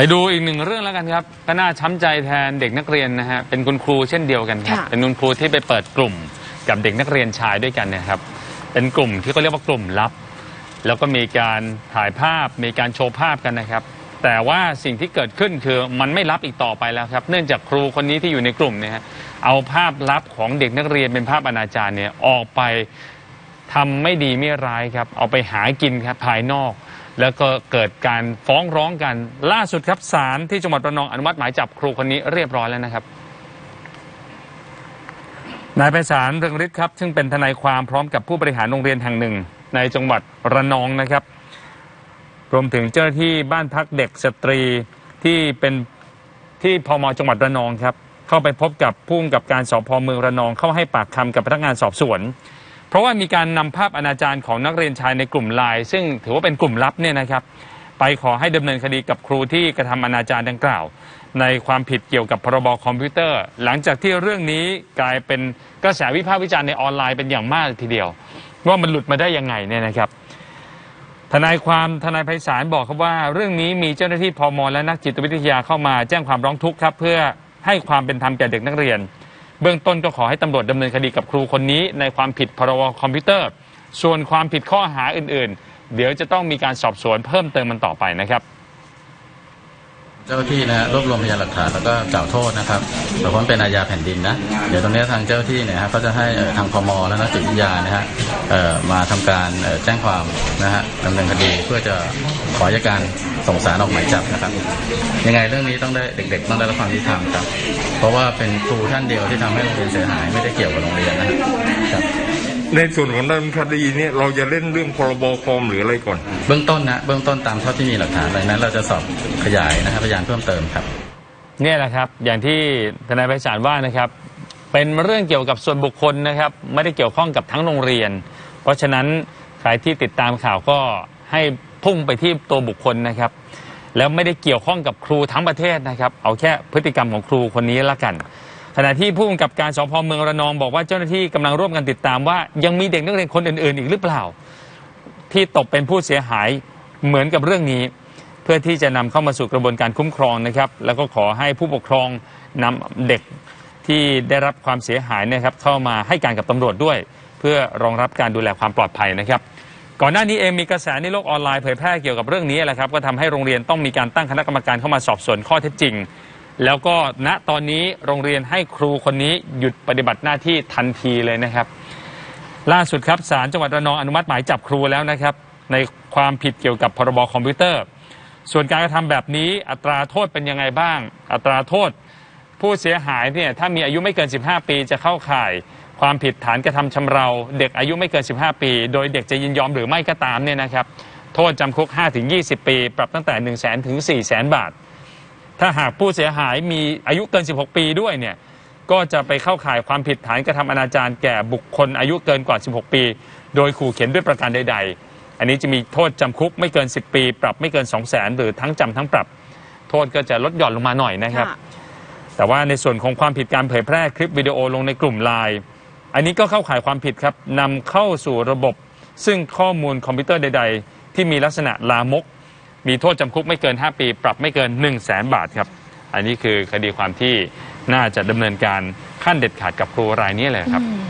ไปดูอีกหนึ่งเรื่องแล้วกันครับก็น่าช้ำใจแทนเด็กนักเรียนนะฮะเป็นคุณครูเช่นเดียวกันครับค่ะ เป็นคุณครูที่ไปเปิดกลุ่มกับเด็กนักเรียนชายด้วยกันเนะครับ เป็นกลุ่มที่เขาเรียกว่ากลุ่มลับ แล้วก็มีการถ่ายภาพมีการโชว์ภาพกันนะครับ แต่ว่าสิ่งที่เกิดขึ้นคือมันไม่ลับอีกต่อไปแล้วครับ เนื่องจากครูคนนี้ที่อยู่ในกลุ่มเนี่ยฮะเอาภาพลับของเด็กนักเรียนเป็นภาพอนาจารเนี่ยออกไป ทำไม่ดีไม่ร้ายครับ เอาไปหากินครับภายนอก แล้วก็เกิดการฟ้องร้องกันล่าสุดครับศาลที่จังหวัดระนองอนุมัติหมายจับครูคนนี้เรียบร้อยแล้วนะครับนายไพศาลเรืองฤทธิ์ครับซึ่งเป็นทนายความพร้อมกับผู้บริหารโรงเรียนแห่งหนึ่ง ในจังหวัดระนองนะครับ รวมถึงเจ้าหน้าที่บ้านพักเด็กสตรีที่เป็นที่พมจังหวัดระนองครับ เข้าไปพบกับผู้กำกับการสพเมืองระนองเข้าให้ปากคำกับพนักงานสอบสวน เพราะว่ามีการนำภาพอนาจารของนักเรียนชายในกลุ่มไลน์ซึ่งถือว่าเป็นกลุ่มลับเนี่ยนะครับ ไปขอให้ดำเนินคดีกับครูที่กระทำอนาจารดังกล่าว ในความผิดเกี่ยวกับพรบคอมพิวเตอร์ หลังจากที่เรื่องนี้กลายเป็นกระแสวิพากษ์วิจารณ์ในออนไลน์เป็นอย่างมากทีเดียว ว่ามันหลุดมาได้ยังไงเนี่ยนะครับทนายความทนายไพศาลบอกครับว่า เรื่องนี้มีเจ้าหน้าที่พมและนักจิตวิทยาเข้ามาแจ้งความร้องทุกข์ครับ เพื่อให้ความเป็นธรรมแก่เด็กนักเรียน เบื้องต้นก็ขอให้ตำรวจดำเนินคดีกับครูคนนี้ ในความผิดพรบคอมพิวเตอร์ ส่วนความผิดข้อหาอื่นๆ เดี๋ยวจะต้องมีการสอบสวนเพิ่มเติมมันต่อไปนะครับ เจ้าที่นะรวบรวมพยานหลักฐานแล้วก็กล่าวโทษนะครับเพราะว่ามันเป็นอาญาแผ่นดินนะ เดี๋ยวตรงนี้ทางเจ้าที่เนี่ยฮะก็จะให้ทางพมและนักจิตวิทยานะฮะมาทำการแจ้งความนะฮะดำเนินคดีเพื่อจะขออัยการส่งสารออกหมายจับนะครับ ยังไงเรื่องนี้ต้องได้เด็ก ๆ ต้องได้รับความยุติธรรมครับ เพราะว่าเป็นครูท่านเดียวที่ทำให้โรงเรียนเสียหายไม่ได้เกี่ยวกับโรงเรียนนะครับ ในส่วนของด้านคดีเนี่ยเราจะเล่นเรื่องพรบคอมหรืออะไรก่อน เบื้องต้นนะเบื้องต้นตามเท่าที่มีหลักฐานดังนั้น เราจะสอบขยายนะครับพยานเพิ่มเติมครับ เนี่ยแหละครับ อย่างที่ทนายไพศาลว่านะครับ เป็นเรื่องเกี่ยวกับส่วนบุคคลนะครับ ไม่ได้เกี่ยวข้องกับทั้งโรงเรียน เพราะฉะนั้นใครที่ติดตามข่าวก็ให้พุ่งไปที่ตัวบุคคลนะครับ แล้วไม่ได้เกี่ยวข้องกับครูทั้งประเทศนะครับ เอาแค่พฤติกรรมของครูคนนี้ละกัน ขณะที่ผู้กำกับการสพเมืองระนองบอกว่าเจ้าหน้าที่กำลังร่วมกันติดตามว่า ยังมีเด็กนักเรียนคนอื่นๆ อีกหรือเปล่า ที่ตกเป็นผู้เสียหายเหมือนกับเรื่องนี้ เพื่อที่จะนำเข้ามาสู่กระบวนการคุ้มครองนะครับ แล้วก็ขอให้ผู้ปกครองนำเด็กที่ได้รับความเสียหายนะครับ เข้ามาให้การกับตำรวจด้วย เพื่อรองรับการดูแลความปลอดภัยนะครับ ก่อนหน้านี้เองมีกระแสในโลกออนไลน์เผยแพร่เกี่ยวกับเรื่องนี้แหละครับก็ทำให้โรงเรียนต้องมีการตั้งคณะกรรมการเข้ามาสอบสวนข้อเท็จจริง แล้วก็ณตอนนี้โรงเรียนให้ครูคนนี้หยุดปฏิบัติหน้าที่ทันทีเลยนะครับ ล่าสุดครับศาลจังหวัดระนองอนุมัติหมายจับครูแล้วนะครับ ในความผิดเกี่ยวกับพรบคอมพิวเตอร์ ส่วนการกระทำแบบนี้อัตราโทษเป็นยังไงบ้าง อัตราโทษ ผู้เสียหายเนี่ยถ้ามีอายุไม่เกิน 15 ปีจะเข้าข่าย ความผิดฐานกระทำชำเรา เด็กอายุไม่เกิน 15 ปี โดยเด็กจะยินยอมหรือไม่ก็ตามเนี่ยนะครับโทษจำคุก 5-20 ปี ปรับตั้งแต่ 1 0 0 0 0แถึง4 0 0 0 0บาท ถ้าหากผู้เสียหายมีอายุเกิน 16 ปีด้วยเนี่ยก็จะไปเข้าข่ายความผิดฐานกระทำอนาจารแก่บุคคลอายุเกินกว่า 16 ปี โดยขู่เข็นด้วยประการใด ๆ อันนี้จะมีโทษจำคุกไม่เกิน 10 ปี ปรับไม่เกิน 2 0 0 0 0 0 หรือทั้งจำทั้งปรับ โทษก็จะลดหย่อนลงมาหน่อยนะครับค่ะแต่ว่าในส่วนของความผิดการเผยแพร่คลิปวิดีโอลงในกลุ่มไลน์อันนี้ก็เข้าข่ายความผิดครับนำเข้าสู่ระบบ ซึ่งข้อมูลคอมพิวเตอร์ใด ๆ ที่มีลักษณะลามก มีโทษจำคุกไม่เกิน 5 ปี ปรับไม่เกิน 1 0 0 0 0แสนบาทครับ อันนี้คือคดีความที่น่าจะดำเนินการขั้นเด็ดขาดกับครูรายนี้เลยครับ อืม